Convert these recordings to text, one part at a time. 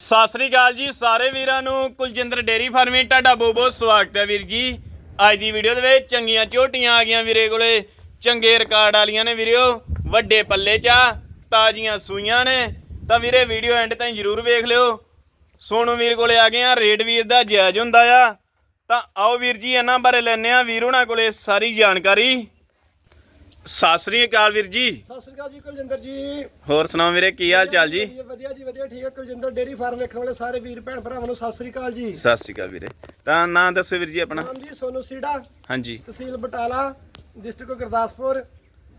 ਸਤਿ ਸ੍ਰੀ ਅਕਾਲ ਜੀ ਸਾਰੇ ਵੀਰਾਂ ਨੂੰ, ਕੁਲਜਿੰਦਰ ਡੇਰੀ ਫਾਰਮਿੰਗ ਤੁਹਾਡਾ ਬਹੁਤ ਬਹੁਤ ਸਵਾਗਤ ਹੈ ਵੀਰ ਜੀ। ਅੱਜ ਦੀ ਵੀਡੀਓ ਦੇ ਵਿੱਚ ਚੰਗੀਆਂ ਝੋਟੀਆਂ ਆ ਗਈਆਂ ਵੀਰੇ ਕੋਲੇ। ਚੰਗੇ ਰਿਕਾਰਡ ਵਾਲੀਆਂ ਨੇ ਵੀਰਿਓ, ਵੱਡੇ ਪੱਲੇ 'ਚ ਆ, ਤਾਜ਼ੀਆਂ ਸੂਈਆਂ ਨੇ। ਤਾਂ ਵੀਰੇ ਵੀਡੀਓ ਐਂਡ ਤਾਈਂ ਜਰੂਰ ਵੇਖ ਲਿਓ। ਸੋਨੂ ਵੀਰ ਕੋਲੇ ਆ ਗਏ ਆ, ਰੇਡ ਵੀਰ ਦਾ ਜਾਇਜ਼ ਹੁੰਦਾ ਆ। ਤਾਂ ਆਓ ਵੀਰ ਜੀ, ਇਹਨਾਂ ਬਾਰੇ ਲੈਣੇ ਆ ਵੀਰ ਉਹਨਾਂ ਕੋਲੇ ਸਾਰੀ ਜਾਣਕਾਰੀ। ਸਤਿ ਸ੍ਰੀ ਅਕਾਲ ਵੀਰ ਜੀ। ਸਤਿ ਸ੍ਰੀ ਅਕਾਲ ਜੀ ਕੁਲਜਿੰਦਰ ਜੀ। ਹੋਰ ਸੁਣਾਓ ਵੀਰੇ ਕੀ ਹਾਲ ਚਾਲ ਜੀ? ਵਧੀਆ ਜੀ ਵਧੀਆ ਠੀਕ ਹੈ। ਕੁਲਜਿੰਦਰ ਡੇਰੀ ਫਾਰਮ ਵੇਖਣ ਵਾਲੇ ਸਾਰੇ ਵੀਰ ਭੈਣ ਭਰਾਵਾਂ ਨੂੰ ਸਤਿ ਸ੍ਰੀ ਅਕਾਲ ਜੀ। ਸਤਿ ਸ੍ਰੀ ਅਕਾਲ ਵੀਰੇ। ਤਾਂ ਨਾਂ ਦੱਸੋ ਵੀਰ ਜੀ ਆਪਣਾ। ਨਾਮ ਜੀ ਸੋਨੂ ਸੀੜਾ ਹਾਂਜੀ। ਤਹਿਸੀਲ ਬਟਾਲਾ ਡਿਸਟ੍ਰਿਕਟ ਗੁਰਦਾਸਪੁਰ।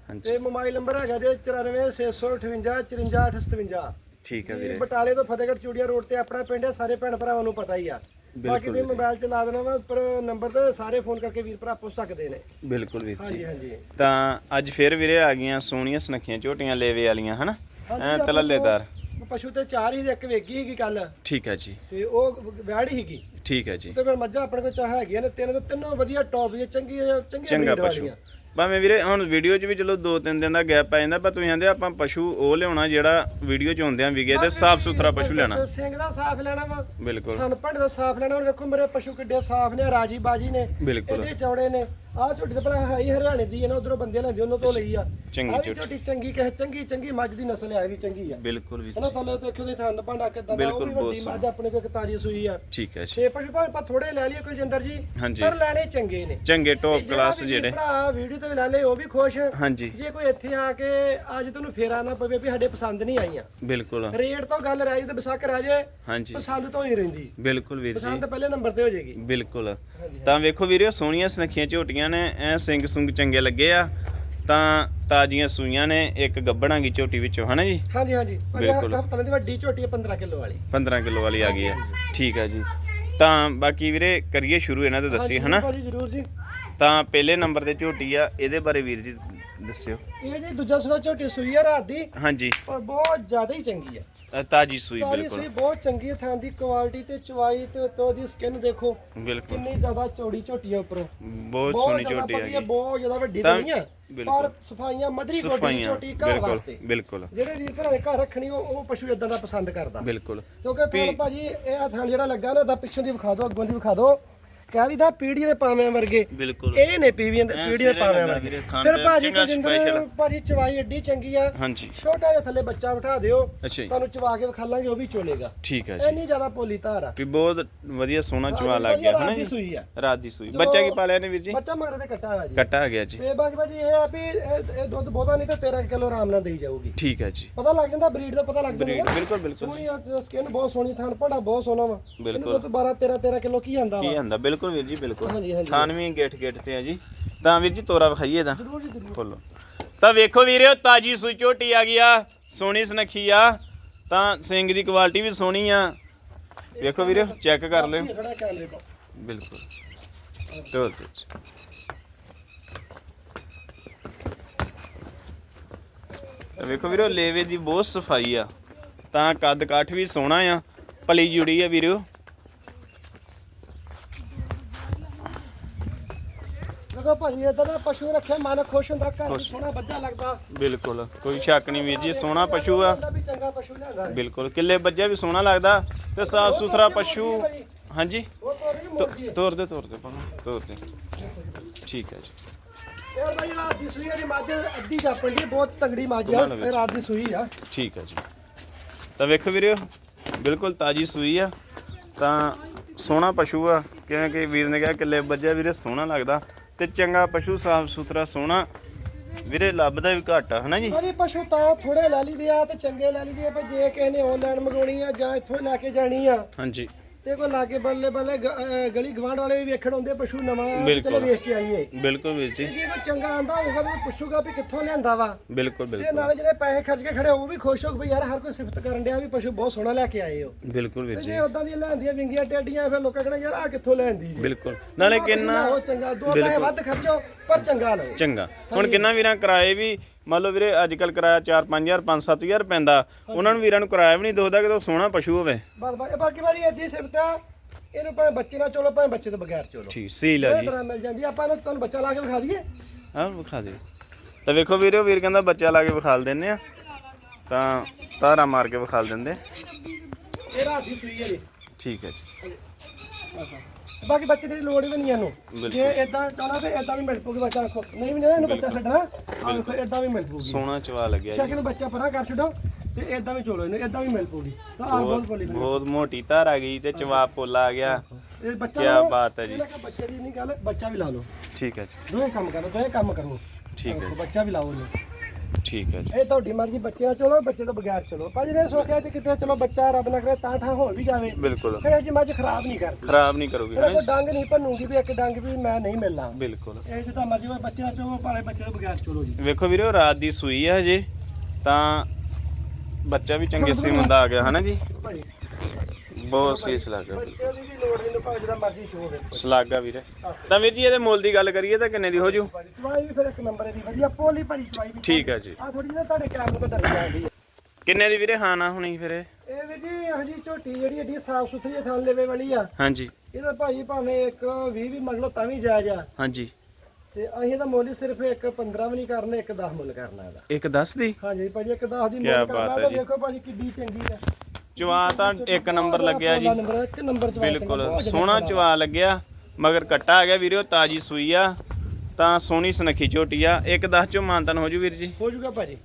ਹਾਂਜੀ। ਤੇ ਮੋਬਾਈਲ ਨੰਬਰ ਹੈਗਾ ਜੀ 94658 54857 ਠੀਕ ਹੈ ਵੀਰੇ। ਬਟਾਲੇ ਤੋਂ ਫਤਿਹਗੜ੍ਹ ਚੂੜੀਆ ਰੋਡ ਤੇ ਆਪਣਾ ਪਿੰਡ ਹੈ ਸਾਰੇ ਭੈਣ ਭਰਾਵਾਂ ਨੂੰ ਪਤਾ ਹੀ ਆ। ਬਾਕੀ ਬਿਲਕੁਲ ਤੇ ਮੋਬਾਈਲ ਚ ਲਾ ਦੇਣਾ ਵਾ ਪਰ ਨੰਬਰ ਤੇ ਸਾਰੇ ਫੋਨ ਕਰਕੇ ਵੀਰ ਭਰਾ ਪੁੱਛ ਸਕਦੇ ਨੇ। ਬਿਲਕੁਲ ਵੀਰ ਹਾਂਜੀ ਜੀ। ਹਾਂਜੀ ਤਾਂ ਅੱਜ ਫੇਰ ਵੀਰੇ ਆ ਗਈਆਂ ਸੋਹਣੀਆਂ ਸੁਨੱਖੀਆਂ ਝੋਟੀਆਂ ਲੇਵੇ ਵਾਲੀਆਂ ਹਨਾ? ਹਾਂਜੀ, ਐ ਤਲੱਲੇਦਾਰ। ਕੋਲ ਪਸ਼ੂ ਤੇ ਚਾਰ ਹੀ ਤੇ ਇੱਕ ਵੇਗੀ ਸੀਗੀ ਕੱਲ। ਠੀਕ ਹੈ ਜੀ। ਤੇ ਉਹ ਵੈੜ ਸੀਗੀ। ਠੀਕ ਹੈ ਜੀ। ਤੇ ਫਿਰ ਮੱਝਾਂ ਆਪਣੇ ਕੋਲ ਚਾਹ ਹੈਗੀਆਂ ਨੇ ਤਿੰਨ ਤੇ ਤਿੰਨੋਂ ਵਧੀਆ ਟੌਪ ਦੀਆਂ ਚੰਗੀਆਂ ਚੰਗੀਆਂ ਚੰਗਾ breed ਪਸ਼ੂ। ਵਾਲੀਆਂ। ਭਾਵੇਂ ਵੀਰੇ ਹੁਣ ਵੀਡੀਓ 'ਚ ਵੀ ਚਲੋ ਦੋ ਤਿੰਨ ਦਿਨ ਦਾ ਗੈਪ ਪੈ ਜਾਂਦਾ ਪਰ ਤੁਸੀਂ ਕਹਿੰਦੇ ਆਪਾਂ ਪਸ਼ੂ ਉਹ ਲਿਆਉਣਾ ਜਿਹੜਾ ਵੀਡੀਓ 'ਚ ਹੁੰਦਿਆਂ ਵਿਗੇ ਤੇ ਸਾਫ਼ ਸੁਥਰਾ ਪਸ਼ੂ ਲੈਣਾ। ਸਿੰਘ ਦਾ ਸਾਫ਼ ਲੈਣਾ ਵਾ। ਬਿਲਕੁਲ। ਥਣ ਭੰਡ ਦਾ ਸਾਫ਼ ਲੈਣਾ ਹੁਣ ਵੇਖੋ ਮੇਰੇ ਪਸ਼ੂ ਕਿੱਡੇ ਸਾਫ਼ ਨੇ ਰਾਜੀ ਬਾਜੀ ਨੇ ਬਿਲਕੁਲ। ਚੌੜੇ ਨੇ। ਆਹ ਝੋਟੀ ਤੇ ਭਲਾ ਹੈ ਹੀ ਹਰਿਆਣੇ ਦੀ ਹੈ ਨਾ ਉਧਰੋਂ ਬੰਦੇ ਲੈਂਦੇ ਉਹਨਾਂ ਤੋਂ ਲਈ ਆ। ਚੰਗੀ ਆਹ ਵੀ ਝੋਟੀ। ਚੰਗੀ ਕਹੇ ਚੰਗੀ ਚੰਗੀ ਮੱਝ ਦੀ ਨਸਲ ਇਹ ਵੀ ਚੰਗੀ ਆ। ਬਿਲਕੁਲ ਵੀਰ ਹਨਾ ਥੱਲੇ ਤੋਂ ਦੇਖੋ ਦੇ ਥਣ ਭਾਂਡਾ ਕਿਦਾਂ ਦਾ ਉਹ ਬਿਲਕੁਲ, ਵੀ ਬਹੁਤ ਵੱਡੀ ਮੱਝ ਆਪਣੇ ਕੋਲ ਇੱਕ ਤਾਜੀ ਸੂਈ ਆ। ਠੀਕ ਹੈ ਜੀ। ਛੇ ਪਸ਼ੂ ਭਾਵੇਂ ਆਪਾਂ ਥੋੜੇ ਲੈ ਲਈਏ ਕੋਈ ਜਿੰਦਰ ਜੀ ਹਾਂਜੀ। ਪਰ ਲੈਣੇ ਚੰਗੇ ਨੇ। ਚੰਗੇ ਤੇ ਟੌਪ ਜਿਹੜਾ ਕਲਾਸ ਵੀ ਜਿਹੜੇ। ਭਰਾ ਵੀਡੀਓ ਤੇ ਵੀ ਲੈ ਲਏ ਉਹ ਵੀ ਖੁਸ਼। ਹਾਂਜੀ। ਜੇ ਕੋਈ ਇੱਥੇ ਆ ਕੇ ਅੱਜ ਤੁਹਾਨੂੰ ਫੇਰਾ ਨਾ ਪਵੇ ਵੀ ਸਾਡੇ ਪਸੰਦ ਨਹੀਂ ਆਈਆਂ। ਬਿਲਕੁਲ। ਰੇਟ ਤੋਂ ਗੱਲ ਰਹਿ ਜੇ ਤੇ ਬਸਕ ਰਹਿ ਜੇ ਹਾਂਜੀ। ਪਸੰਦ ਤੋਂ ਹੀ ਰਹਿੰਦੀ। ਬਿਲਕੁਲ ਵੀਰ ਜੀ। ਪਸੰਦ ਪਹਿਲੇ ਨੰਬਰ ਤੇ ਹੋ ਜਾਏਗੀ। ਬਿਲਕੁਲ। ਤਾਂ ਵੇਖੋ ਵੀਰਿਓ ਸੋਹਣੀਆਂ ਸੁਨੱਖੀਆਂ ਝੋਟੀਆਂ ਨੇ ਐ ਸਿੰਘ ਸੁੰਗ ਚੰਗੇ ਲੱਗੇ ਆ ਤਾਂ ਤਾਜ਼ੀਆਂ ਸੂਈਆਂ ਨੇ ਇੱਕ ਗੱਬਣਾਂਗੀ ਝੋਟੀ ਵਿੱਚੋਂ ਹਨਾ ਜੀ? ਹਾਂਜੀ ਹਾਂਜੀ। ਬਿਲਕੁਲ। ਹਫਤਾ ਦੀ ਵੱਡੀ ਝੋਟੀ ਹੈ 15 ਕਿਲੋ ਵਾਲੀ। 15 ਕਿਲੋ ਵਾਲੀ ਆ ਗਈ ਆ। ਠੀਕ ਆ ਜੀ। ਤਾਂ ਬਾਕੀ ਵੀਰੇ ਕਰੀਏ ਸ਼ੁਰੂ ਇਹਨਾਂ ਤੋਂ ਦੱਸੀਏ ਹਾਂਜੀ, ਹਨਾ? ਭਾਜੀ ਜਰੂਰ ਜੀ। ਤਾਂ ਪਹਿਲੇ ਨੰਬਰ ਤੇ ਝੋਟੀ ਆ ਇਹਦੇ ਬਾਰੇ ਵੀਰ ਜੀ ਦੱਸਿਓ। ਇਹ ਜੀ ਦੂਜਾ ਸਵਾ ਝੋਟੀ ਸੂਈ ਹੈ ਰਾਤ ਦੀ। ਹਾਂਜੀ। ਪਰ ਬਹੁਤ ਜ਼ਿਆਦਾ ਹੀ ਚੰਗੀ ਹੈ ਅ, ਤਾਜ਼ੀ ਸੂਈ ਸਾਰੀ ਬਿਲਕੁਲ। ਸੂਈ ਬਹੁਤ ਚੰਗੀ ਥਾਂ ਦੀ ਕੁਆਲਿਟੀ ਤੇ ਚਵਾਈ ਤੇ ਉੱਤੋਂ ਉਹਦੀ ਸਕਿਨ ਦੇਖੋ। ਬਿਲਕੁਲ। ਕਿੰਨੀ ਜ਼ਿਆਦਾ ਚੌੜੀ ਝੋਟੀ ਹੈ ਉੱਪਰੋਂ। ਬਹੁਤ ਸੋਹਣੀ ਜ਼ਿਆਦਾ ਝੋਟੀ ਪਤਲੀ ਹੈ ਹੈਗੀ। ਬਹੁਤ ਜ਼ਿਆਦਾ ਵੱਡੀ ਤਾਂ ਤਾਂ ਨਹੀਂ ਬਿਲਕੁਲ। ਪਰ ਸਫਾਈਆਂ ਮਧਰੀ ਕੋਟੀ ਦੀ ਸਫਾਈਆਂ ਝੋਟੀ ਘਰ ਬਿਲਕੁਲ ਵਾਸਤੇ। ਬਿਲਕੁਲ। ਜਿਹੜੇ ਵੀਰ ਭਰਾ ਨੇ ਘਰ ਰੱਖਣੀ ਉਹ ਉਹ ਪਸ਼ੂ ਇਦਾਂ ਦਾ ਪਸੰਦ ਕਰਦਾ। ਬਿਲਕੁਲ। ਕਿਉਂਕਿ ਥਣ ਭਾਜੀ ਇਹ ਆ ਥਣ ਜਿਹੜਾ ਲੱਗਾ ਨਾ ਦਾ ਪਿੱਛੋਂ ਦੀ ਵਿਖਾ ਦਿਓ ਅੱਗੋਂ ਦੀ ਵਿਖਾ ਦਿਓ। ਕਹਿ ਦੀਦਾ ਪੀੜੀ ਦੇ ਪਾਵਿਆਂ ਵਰਗੇ। ਬਿਲਕੁਲ। ਇਹ ਨੇ ਪੀੜੀਆਂ ਦੇ ਐਂ ਪੀੜੀ ਦੇ ਪਾਵਿਆਂ ਵਰਗੇ। ਫਿਰ ਭਾਜੀ ਕੁਲਜਿੰਦਰ। ਭਾਜੀ ਚਵਾਈ ਐਡੀ ਚੰਗੀ ਆ। ਹਾਂਜੀ। ਛੋਟਾ ਜਿਹਾ ਥੱਲੇ ਬੱਚਾ ਬਿਠਾ ਦਿਓ। ਤੁਹਾਨੂੰ ਚਵਾ ਕੇ ਵਿਖਾ ਲਾਂਗੇ ਉਹ ਵੀ ਚੋਲੇਗਾ। ਠੀਕ ਹੈ ਜੀ। ਇੰਨੀ ਜ਼ਿਆਦਾ ਪੋਲੀ ਧਾਰ ਆ। ਵੀ ਬਹੁਤ ਵਧੀਆ ਸੋਹਣਾ ਚਵਾ ਲੱਗ ਗਿਆ ਹਨਾ ਦੀ ਸੂਈ ਆ। ਰਾਤ ਦੀ ਸੂਈ। ਬੱਚਾ ਕੀ ਪਾਲਿਆ ਨੇ ਵੀਰ ਜੀ? ਬੱਚਾ ਮਗਰ ਤੇ ਕੱਟਾ ਆ ਜੀ। ਕੱਟਾ ਆ ਗਿਆ ਜੀ। ਤੇ ਬਾਕੀ ਭਾਜੀ ਇਹ ਆ ਵੀ ਇਹ ਦੁੱਧ ਬਹੁਤਾ ਨਹੀਂ ਤੇ 13 ਕਿਲੋ ਆਰਾਮ ਨਾਲ ਦੇਈ ਜਾਊਗੀ। ਠੀਕ ਹੈ ਜੀ। ਪਤਾ ਲੱਗ ਜਾਂਦਾ ਬਰੀਡ ਦਾ ਪਤਾ ਲੱਗ ਜਾਂਦਾ ਬਿਲਕੁਲ ਬਿਲਕੁਲ। ਸੋਹਣੀ ਸਕਿਨ ਬਹੁਤ ਸੋਹਣੀ ਥਣ ਭਾਂਡਾ ਬਹੁਤ ਸੋਹਣਾ ਵਾ। ਬਿਲਕੁਲ। ਦੁੱਧ 12 13 13 ਕਿਲੋ ਕੀ ਆਂਦਾ ਕੀ ਵਾ ਹੁੰਦਾ ਬਿਲਕੁਲ ਵੀਰ ਜੀ ਬਿਲਕੁਲ। ਹਾਂਜੀ, ਹਾਂਜੀ। ਥਾਨਵੀਂ ਗੇਟ ਗੇਟ ਤੇ ਆ ਜੀ। ਤਾਂ ਵੀਰ ਜੀ ਤੋਰਾ ਵਿਖਾਈਏ ਤਾਂ। ਜ਼ਰੂਰ ਜੀ ਜ਼ਰੂਰ। ਖੋਲੋ। ਤਾਂ ਵੇਖੋ ਵੀਰਿਓ ਤਾਜੀ ਸੂਈ ਝੋਟੀ ਆ ਗਈ ਆ ਸੋਹਣੀ ਸੁਨੱਖੀ ਆ। ਤਾਂ ਸਿੰਘ ਦੀ ਕੁਆਲਿਟੀ ਵੀ ਸੋਹਣੀ ਆ। ਵੇਖੋ ਵੀਰਿਓ ਚੈੱਕ ਕਰ ਲਿਓ। ਬਿਲਕੁਲ। ਤੋਰ ਦੇ। ਤਾਂ ਵੇਖੋ ਵੀਰੋ ਲੇਵੇ ਦੀ ਬਹੁਤ ਸਫ਼ਾਈ ਆ। ਤਾਂ ਕੱਦ ਕਾਠ ਵੀ ਸੋਹਣਾ ਆ। ਪਲੀ ਜੁੜੀ ਆ ਵੀਰੋ ਦੇਖੋ ਭਾਜੀ ਇਦਾਂ ਦਾ ਪਸ਼ੂ ਰੱਖਿਆ ਮਨ ਖੁਸ਼ ਹੁੰਦਾ ਘਰ ਵੀ। ਸੋਹਣਾ ਬੱਚਾ ਲੱਗਦਾ। ਬਿਲਕੁਲ ਕੋਈ ਸ਼ੱਕ ਨਹੀਂ ਵੀਰ ਜੀ ਸੋਹਣਾ ਪਸ਼ੂ ਆ। ਬੰਦਾ ਵੀ ਚੰਗਾ ਪਸ਼ੂ ਲਿਆਂਦਾ ਬਿਲਕੁਲ ਕਿੱਲੇ ਬੱਜਿਆ ਵੀ ਸੋਹਣਾ ਲੱਗਦਾ ਤੇ ਸਾਫ਼ ਸੁਥਰਾ ਪਸ਼ੂ ਹਾਂਜੀ? ਉਹ ਤੋਰ ਤੋਰ ਦੇ ਤੋਰ ਦੇ ਪਾਣਾ ਤੋਰ ਦੇ। ਠੀਕ ਹੈ ਜੀ। ਯਾਰ ਭਾਈ ਰਾਤ ਦੀ ਸੂਈ ਦੀ ਮੱਝ ਅੱਧੀ ਜਾਪਣ ਦੀ ਬਹੁਤ ਤਗੜੀ ਮੱਝ ਆ। ਇਹ ਰਾਤ ਦੀ ਸੂਈ ਆ। ਠੀਕ ਹੈ ਜੀ। ਤਾਂ ਵੇਖੋ ਵੀਰਿਓ ਬਿਲਕੁਲ ਤਾਜੀ ਸੂਈ ਆ। ਤਾਂ ਸੋਹਣਾ ਪਸ਼ੂ ਆ। ਕਿਵੇਂ ਕਿ ਵੀਰ ਨੇ ਕਿਹਾ ਕਿੱਲੇ ਬੱਜਿਆ ਵੀਰੇ ਸੋਹਣਾ ਲੱਗਦਾ। ਤੇ ਚੰਗਾ ਪਸ਼ੂ ਸਾਫ਼ ਸੁਥਰਾ ਸੋਹਣਾ। ਵੀਰੇ ਲੱਭਦਾ ਵੀ ਘੱਟ ਆ ਹਨਾ ਜੀ? ਭਾਜੀ ਪਸ਼ੂ ਤਾਂ ਥੋੜੇ ਲੈ ਲਈਦੇ ਆ ਤੇ ਚੰਗੇ ਲੈ ਲਈਦੇ ਆ ਪਰ ਜੇ ਕਿਸੇ ਨੇ ਆਨਲਾਈਨ ਮੰਗਾਉਣੀ ਆ ਜਾਂ ਇੱਥੋਂ ਲੈ ਕੇ ਜਾਣੀ ਆ ਹਾਂਜੀ। ਤੇ ਕੋਈ ਲਾਗੇ ਬੱਲੇ ਬੱਲੇ ਗ- ਅਹ ਗਲੀ ਗਵਾਂਡ ਵਾਲੇ ਵੀ ਵੇਖਣ ਆਉਂਦੇ ਪਸ਼ੂ ਨਵਾਂ ਬਿਲਕੁਲ। ਚਲੋ ਵੇਖ ਕੇ ਆਈਏ। ਬਿਲਕੁਲ ਵੀਰ ਤੇ ਜੀ ਜੇ ਕੋਈ ਚੰਗਾ ਆਂਦਾ ਹੋਊਗਾ ਤਾਂ ਉਹ ਪੁੱਛੂਗਾ ਵੀ ਕਿੱਥੋਂ ਲਿਆਂਦਾ ਵਾ। ਬਿਲਕੁਲ ਤੇ ਬਿਲਕੁਲ। ਨਾਲੇ ਜਿਹੜੇ ਪੈਸੇ ਖਰਚ ਕੇ ਖੜੇ ਉਹ ਵੀ ਖੁਸ਼ ਹੋ ਵੀ ਯਾਰ ਹਰ ਕੋਈ ਸਿਫਤ ਕਰਨ ਡਿਆ ਵੀ ਪਸ਼ੂ ਬਹੁਤ ਸੋਹਣਾ ਲੈ ਕੇ ਆਏ ਹੋ। ਬਿਲਕੁਲ ਵੀਰ ਤੇ ਜੀ। ਜੇ ਉਦਾਂ ਦੀਆਂ ਲੈਂਦੀਆਂ ਵਿੰਗੀਆਂ ਟੇਡੀਆਂ ਫਿਰ ਲੋਕਾਂ ਕਹਿਣਾ ਯਾਰ ਆ ਕਿੱਥੋਂ ਲੈਂਦੀ ਜੀ। ਬਿਲਕੁਲ। ਨਾਲੇ ਕਿੰਨਾ ਉਹ ਚੰਗਾ ਦੋ ਪੈਸੇ ਬਿਲਕੁਲ। ਵੱਧ ਖਰਚੋ ਪਰ ਚੰਗਾ ਲਓ। ਚੰਗਾ। ਹੁਣ ਕਿੰਨਾ ਵੀਰਾਂ ਕਿਰਾਏ ਵੀ ਮੰਨ ਲਓ ਵੀਰੇ ਅੱਜ ਕੱਲ ਕਿਰਾਇਆ 4-5000 5-7000 ਪੈਂਦਾ। ਉਹਨਾਂ ਨੂੰ ਵੀਰਾਂ ਨੂੰ ਕਿਰਾਇਆ ਵੀ ਨਹੀਂ ਦੋਦਾ ਕਿ ਸੋਹਣਾ ਪਸ਼ੂ ਹੋਵੇ। ਬਸ ਬਸ ਬਾਕੀ ਵਾਰੀ ਸਿਫਤ ਆ ਇਹਨੂੰ ਭਾਵੇਂ ਬੱਚੇ ਨਾਲ ਚਲੋ ਭਾਵੇਂ ਬੱਚੇ ਤੋਂ ਬਗੈਰ ਚਲੋ। ਠੀਕ ਸੀਲ ਆ ਇਹ ਜੀ। ਤਰ੍ਹਾਂ ਮਿਲ ਜਾਂਦੀ ਆ। ਆਪਾਂ ਇਹਨੂੰ ਤੁਹਾਨੂੰ ਬੱਚਾ ਲਾ ਕੇ ਵਿਖਾ ਦਈਏ। ਆਹ ਵਿਖਾ ਦਿਓ। ਤਾਂ ਵੇਖੋ ਵੀਰੋ ਵੀਰ ਕਹਿੰਦਾ ਬੱਚਾ ਲਾ ਕੇ ਵਿਖਾਲ ਦਿੰਨੇ ਆ। ਤਾਂ ਧਾਰਾ ਮਾਰ ਕੇ ਵਿਖਾਲ ਦਿੰਦੇ। ਇਹ ਰਾਤ ਦੀ ਸੂਈ ਹੈ ਜੀ। ਠੀਕ ਹੈ ਜੀ। ਬਾਕੀ ਬੱਚੇ ਦੀ ਲੋੜ ਵੀ ਨਹੀਂ ਇਹਨੂੰ। ਜੇ ਇਦਾਂ ਚਾਹਣਾ ਤੇ ਇਦਾਂ ਵੀ ਮਿਲ ਪੂਗੀ ਬੱਚਾ ਆਖੋ ਨਹੀਂ ਵੀ ਨਾ ਇਹਨੂੰ ਬੱਚਾ ਛੱਡਣਾ ਵੇਖੋ ਇਦਾਂ ਵੀ ਮਿਲ ਪੂਗੀ ਸੋਹਣਾ ਚਵਾ ਲੱਗਿਆ ਜੀ। ਸ਼ਕਲ ਨੂੰ ਬੱਚਾ ਪਰਾਂ ਕਰ ਛੱਡੋ ਤੇ ਇਦਾਂ ਵੀ ਚੋਲੋ ਇਹਨੂੰ ਇਦਾਂ ਵੀ ਮਿਲ ਪੂਗੀ ਤਾਂ ਆਹ ਬਹੁਤ ਬੋਲੀ। ਬਹੁਤ ਮੋਟੀ ਧਾਰ ਆ ਗਈ ਤੇ ਚਵਾ ਪੋਲਾ ਆ ਗਿਆ। ਇਹ ਬੱਚਾ ਲਓ, ਬਾਤ ਹੈ ਜੀ। ਬੱਚੇ ਦੀ ਨਹੀਂ ਗੱਲ ਬੱਚਾ ਵੀ ਲਾ ਲਓ। ਠੀਕ ਹੈ ਜੀ। ਦੋਵੇਂ ਕੰਮ ਕਰੋ ਦੋਵੇਂ ਕੰਮ ਕਰੋ। ਠੀਕ ਹੈ ਬੱਚਾ ਵੀ ਲਾਓ ਇਹਨੂੰ। ਠੀਕ ਹੈ ਜੀ। ਇਹ ਤੁਹਾਡੀ ਮਰਜ਼ੀ ਬੱਚਿਆਂ ਚਲੋ ਬੱਚੇ ਤੋਂ ਬਗੈਰ ਚਲੋ। ਭਾਜੀ ਦੇ ਸੋਖਿਆ ਚ ਕਿਤੇ ਚਲੋ ਬੱਚਾ ਰੱਬ ਨਾ ਕਰੇ ਤਾਂ ਠਾਂ ਹੋ ਵੀ ਜਾਵੇ। ਬਿਲਕੁਲ। ਫਿਰ ਇਹ ਜੀ ਮੱਝ ਖਰਾਬ ਨਹੀਂ ਕਰਦੀ। ਖਰਾਬ ਨਹੀਂ ਕਰੋਗੇ ਇਹਦਾ ਹੈ ਕੋਈ ਡੰਗ ਨਹੀਂ ਭੰਨੂਗੀ ਵੀ ਇੱਕ ਡੰਗ ਵੀ ਮੈਂ ਨਹੀਂ ਮਿਲਣਾ। ਬਿਲਕੁਲ। ਇਹ ਜਿੱਦਾਂ ਮਰਜ਼ੀ ਹੋਵੇ ਬੱਚਿਆਂ ਚੋਂ ਭਾਵੇਂ ਬੱਚੇ ਤੋਂ ਬਗੈਰ ਚਲੋ ਜੀ। ਵੇਖੋ ਵੀਰੋ ਰਾਤ ਦੀ ਸੂਈ ਆ ਹਜੇ ਤਾਂ ਬੱਚਾ ਵੀ ਚੰਗੇ ਸੀਮਨ ਦਾ ਆ ਗਿਆ ਹਨਾ ਜੀ? ਭਾਜੀ ਬਹੁਤ ਸੀਸ ਲੱਗਾ ਬੱਚੇ ਦੀ ਵੀ ਲੋੜ ਨਹੀਂ ਭਾਵੇਂ ਜਿਹਦਾ ਮਰਜ਼ੀ ਸ਼ੋਅ ਹੋਵੇ ਸਲਾਗਾ ਵੀਰੇ। ਤਾਂ ਵੀਰ ਜੀ ਇਹਦੇ ਮੁੱਲ ਦੀ ਗੱਲ ਕਰੀਏ ਤਾਂ ਕਿੰਨੇ ਦੀ ਹੋ ਜੂ? ਚਵਾਈ ਵੀ ਫਿਰ ਇੱਕ ਨੰਬਰ ਦੀ ਵਧੀਆ ਪੋਲੀ ਭਾਜੀ ਚਵਾਈ ਵੀ। ਠੀਕ ਹੈ ਜੀ। ਆ ਥੋੜੀ ਜਿਹੀ ਤੁਹਾਡੇ ਕੈਮਰੇ ਤੋਂ ਡਰ ਜਾਂਦੀ ਹੈ ਕਿੰਨੇ ਦੀ ਵੀਰੇ? ਹਾਂ ਨਾ ਹੁਣੀ ਫਿਰ ਇਹ? ਇਹ ਵੀ ਜੀ ਇਹੋ ਜੀ ਝੋਟੀ ਜਿਹੜੀ ਏਡੀ ਸਾਫ਼ ਸੁਥਰੀ ਥਾਂ ਲੈਵੇ ਵਾਲੀ ਆ। ਹਾਂਜੀ। ਇਹਦਾ ਭਾਜੀ ਭਾਵੇਂ ਇੱਕ 20 ਵੀ ਮੰਗ ਲਓ ਤਾਂ ਵੀ ਜਾਇਜ਼ ਆ। ਹਾਂਜੀ। ਤੇ ਅਸੀਂ ਇਹਦਾ ਮੁੱਲ ਹੀ ਸਿਰਫ ਇੱਕ 15 ਵੀ ਨਹੀਂ ਕਰਨਾ ਇੱਕ 10 ਮੁੱਲ ਕਰਨਾ ਇਹਦਾ। ਇੱਕ 10 ਦੀ? ਹਾਂਜੀ ਭਾਜੀ ਇੱਕ 10 ਦੀ ਮੁੱਲ ਬਾਤ ਕਰਨਾ ਹੈ ਤਾਂ ਜੀ। ਦੇਖੋ ਭਾਜੀ ਕਿੱਡੀ ਚੰਗੀ ਆ। ਚਵਾ ਤਾਂ ਇੱਕ ਨੰਬਰ ਲੱਗਿਆ ਜੀ। ਨੰਬਰ ਇੱਕ ਨੰਬਰ ਚਵਾ ਬਿਲਕੁਲ। ਸੋਹਣਾ ਚਵਾ ਲੱਗਿਆ ਮਗਰ ਕੱਟਾ ਆ ਗਿਆ ਵੀਰੋ ਤਾਜੀ ਸੂਈ ਆ ਤਾਂ ਸੋਹਣੀ ਸੁਨੱਖੀ ਝੋਟੀ ਆ। ਇੱਕ 10 ਚੋਂ ਮਾਨਤਨ ਹੋ ਜੂ ਵੀਰ ਜੀ। ਹੋ ਜਾਊਗਾ ਭਾਜੀ।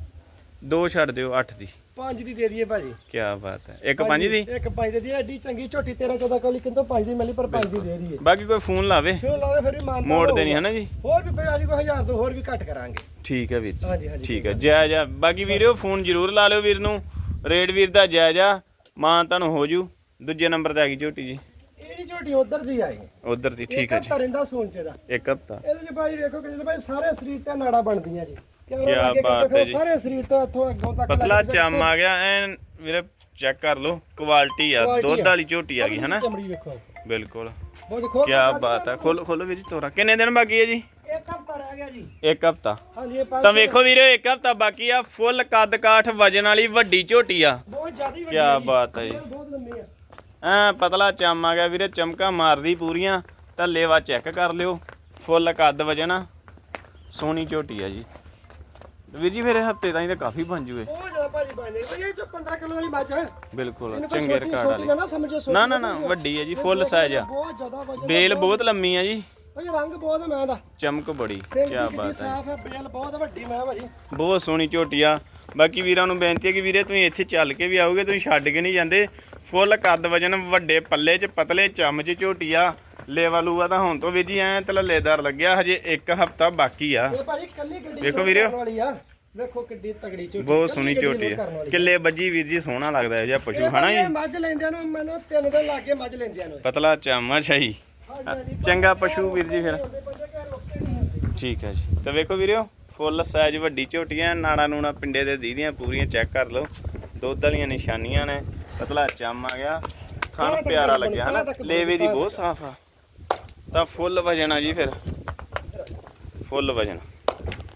ਦੋ ਛੱਡ ਦਿਓ 8 ਦੀ। ਪੰਜ ਦੀ ਦੇ ਦਈਏ ਭਾਜੀ। ਕੀ ਬਾਤ ਹੈ। ਇੱਕ ਪੰਜ ਦੀ? ਇੱਕ ਪੰਜ ਦੀ ਦੇ ਦਈਏ। ਐਡੀ ਚੰਗੀ ਝੋਟੀ 13 14 ਕੋਲੀ ਕਿੰਦੋਂ ਪੰਜ ਦੀ ਮਿਲੀ ਪਰ ਪੰਜ ਦੀ ਦੇ ਦਈਏ। ਬਾਕੀ ਕੋਈ ਫੋਨ ਲਾਵੇ। ਕਿਉਂ ਲਾਵੇ ਫਿਰ ਵੀ ਮਾਨਤਾ ਮੋੜ ਦੇਣੀ ਹੈ ਨਾ ਜੀ? ਹੋਰ ਵੀ ਭਾਜੀ ਕੋਈ ਹਜ਼ਾਰ ਤੋਂ ਹੋਰ ਵੀ ਘੱਟ ਕਰਾਂਗੇ। ਠੀਕ ਹੈ ਵੀਰ ਹਾਂਜੀ, ਜੀ। ਹਾਂਜੀ, ਠੀਕ ਹੈ ਜੈ ਜੈ ਬਾਕੀ ਵੀਰੋ ਫੋਨ ਜ਼ਰੂਰ ਲਾ ਲਿਓ ਵੀਰ ਨੂੰ। ਰੇਡ ਵੀਰ ਦਾ ਜੈ ਜਾ ਮਾਂ ਤੁਹਾਨੂੰ ਹੋ ਜੂ। ਦੂਜੇ ਨੰਬਰ ਤੇ ਆ ਗਈ ਝੋਟੀ ਜੀ। ਇਹ ਜੀ ਝੋਟੀ ਉਧਰ ਦੀ ਆਈ ਉਧਰ ਦੀ ਠੀਕ ਹੈ ਜੀ। ਰਹਿੰਦਾ ਸੋਨਚੇ ਦਾ ਇੱਕ ਹਫਤਾ। ਇਹਦੇ ਚ ਭਾਜੀ ਵੇਖੋ ਕਿ ਜਦੋਂ ਭਾਈ ਸਾਰੇ ਸਰੀਰ ਤੇ ਨਾੜਾ ਬਣਦੀਆਂ ਜੀ। ਕਿਆ ਬਾਤ ਹੈ ਜੀ। ਸਾਰੇ ਸਰੀਰ ਤੋਂ ਇੱਥੋਂ ਅੱਗੋਂ ਤੱਕ ਪਤਲਾ ਚਮ ਆ ਗਿਆ ਐਨ ਵੀਰੇ ਚੈੱਕ ਕਰ ਲਓ ਕੁਆਲਿਟੀ ਆ ਦੁੱਧ ਆ। ਵਾਲੀ ਝੋਟੀ ਆ ਗਈ ਹਨਾ? ਬਿਲਕੁਲ। ਬਹੁਤ ਖੋਲ ਕੀ ਬਾਤ ਹੈ ਖੋਲੋ ਖੋਲੋ ਵੀਰ ਜੀ ਤੋਰਾ। ਕਿੰਨੇ ਦਿਨ ਬਾਕੀ ਹੈ ਜੀ? ਇੱਕ ਹਫਤਾ ਰਹਿ ਗਿਆ ਜੀ। ਇੱਕ ਹਫਤਾ। ਹਾਂਜੀ ਇਹ ਪੰਜ ਤਾਂ ਵੇਖੋ ਵੀਰੇ ਇੱਕ ਹਫਤਾ ਬਾਕੀ ਆ ਫੁੱਲ ਕੱਦ ਕਾਠ ਵਜਨ ਵਾਲੀ ਵੱਡੀ ਝੋਟੀ ਆ। ਬਹੁਤ ਜ਼ਿਆਦਾ ਵੱਡੀ ਜੀ। ਬਾਤ ਹੈ ਜੀ। ਬਹੁਤ ਲੰਮੀ ਆ। ਐ ਪਤਲਾ ਚਮ ਆ ਗਿਆ ਵੀਰੇ ਚਮਕਾ ਮਾਰਦੀ ਪੂਰੀਆਂ। ਤਾਂ ਲੇਵਾ ਚੈੱਕ ਕਰ ਲਿਓ ਫੁੱਲ ਕੱਦ ਵਜਨ ਆ। ਸੋਹਣੀ ਝੋਟੀ ਆ ਜੀ। ਵੀਰ ਜੀ ਫਿਰ ਹਫ਼ਤੇ ਤਾਈਂ ਤਾਂ ਕਾਫੀ ਬਣ ਜੂਏ ਬਹੁਤ ਜ਼ਿਆਦਾ ਭਾਜੀ ਬਣ ਜਾਏਗੀ। ਭਾਈ ਇਹ ਜੋ 15 ਕਿਲੋ ਵਾਲੀ ਮੱਝ ਹੈ ਬਿਲਕੁਲ ਚੰਗੇ ਰਿਕਾਰਡ ਵਾਲੀ। ਨਾ ਨਾ ਵੱਡੀ ਹੈ ਜੀ ਫੁੱਲ ਸਾਈਜ਼ ਆ। ਬਹੁਤ ਜ਼ਿਆਦਾ ਵਜਨ ਬੇਲ ਬਹੁਤ ਲੰਮੀ ਆ ਜੀ। ਭਾਈ ਰੰਗ ਬਹੁਤ ਹੈ ਮੈਂ ਦਾ। ਚਮਕ ਬੜੀ ਕੀ ਬਾਤ ਹੈ। ਸਾਫ਼ ਹੈ ਬੇਲ ਬਹੁਤ ਵੱਡੀ ਮੈਂ ਭਾਜੀ। ਬਹੁਤ ਸੋਹਣੀ ਝੋਟੀ ਆ ਬਾਕੀ ਵੀਰਾਂ ਨੂੰ ਬੇਨਤੀ ਹੈ ਕਿ ਵੀਰੇ ਤੁਸੀਂ ਇੱਥੇ ਚੱਲ ਕੇ ਵੀ ਆਓਗੇ ਤੁਸੀਂ ਛੱਡ ਕੇ ਨਹੀਂ ਜਾਂਦੇ। ਫੁੱਲ ਕੱਦ ਵਜਨ ਵੱਡੇ ਪੱਲੇ 'ਚ ਪਤਲੇ ਚਮਚ ਝੋਟੀ ਆ ਲੇਵਾ ਲੂਆ ਤਾਂ ਹੁਣ ਤੋਂ ਵੀਰ ਜੀ ਐ ਤਲੇਦਾਰ ਲੱਗਿਆ ਹਜੇ ਇੱਕ ਹਫਤਾ ਬਾਕੀ ਆ। ਇਹ ਭਾਜੀ ਕੱਲੀ ਗੱਡੀ ਵੇਖੋ ਲੋਡ ਵੀਰਿਓ। ਵੇਖੋ ਕਿੱਡੀ ਤਗੜੀ ਝੋਟੀ ਬਹੁਤ ਸੋਹਣੀ ਝੋਟੀ ਵਾਲੀ। ਕਿੱਲੇ ਬੱਜੀ ਵੀਰ ਜੀ ਸੋਹਣਾ ਲੱਗਦਾ ਇਹ ਜਿਹਾ ਪਸ਼ੂ ਹਨਾ ਭਾਜੀ ਇਹ ਮੱਝ ਲੈਂਦਿਆਂ ਨੂੰ ਮੈਨੂੰ ਤਿੰਨ ਦਿਨ ਲੱਗ ਗਏ ਮੱਝ ਲੈਂਦਿਆਂ ਨੂੰ। ਪਤਲਾ ਚਾਮਾ ਹਾਂਜੀ, ਹਾਂਜੀ, ਚੰਗਾ ਪਸ਼ੂ ਵੀਰ ਜੀ ਫਿਰ। ਠੀਕ ਹੈ ਜੀ। ਤਾਂ ਵੇਖੋ ਵੀਰਿਓ ਫੁੱਲ ਸਾਈਜ਼ ਵੱਡੀ ਝੋਟੀਆਂ ਨਾੜਾ ਨੂਣਾ ਪਿੰਡੇ ਦੇ ਦੀਦੀਆਂ ਪੂਰੀਆਂ ਚੈੱਕ ਕਰ ਲਓ। ਦੁੱਧ ਵਾਲੀਆਂ ਨਿਸ਼ਾਨੀਆਂ ਨੇ ਪਤਲਾ ਚਮ ਆ ਗਿਆ। ਖਾਣ ਪਿਆਰਾ ਲੱਗਿਆ ਹਨਾ? ਲੇਵੇ ਦੀ ਬਾਂਹ ਬਹੁਤ ਸਾਫ਼ ਆ। ਤਾਂ ਫੁੱਲ ਵਜਨ ਆ ਜੀ ਫਿਰ। ਫੁੱਲ ਵਜਨ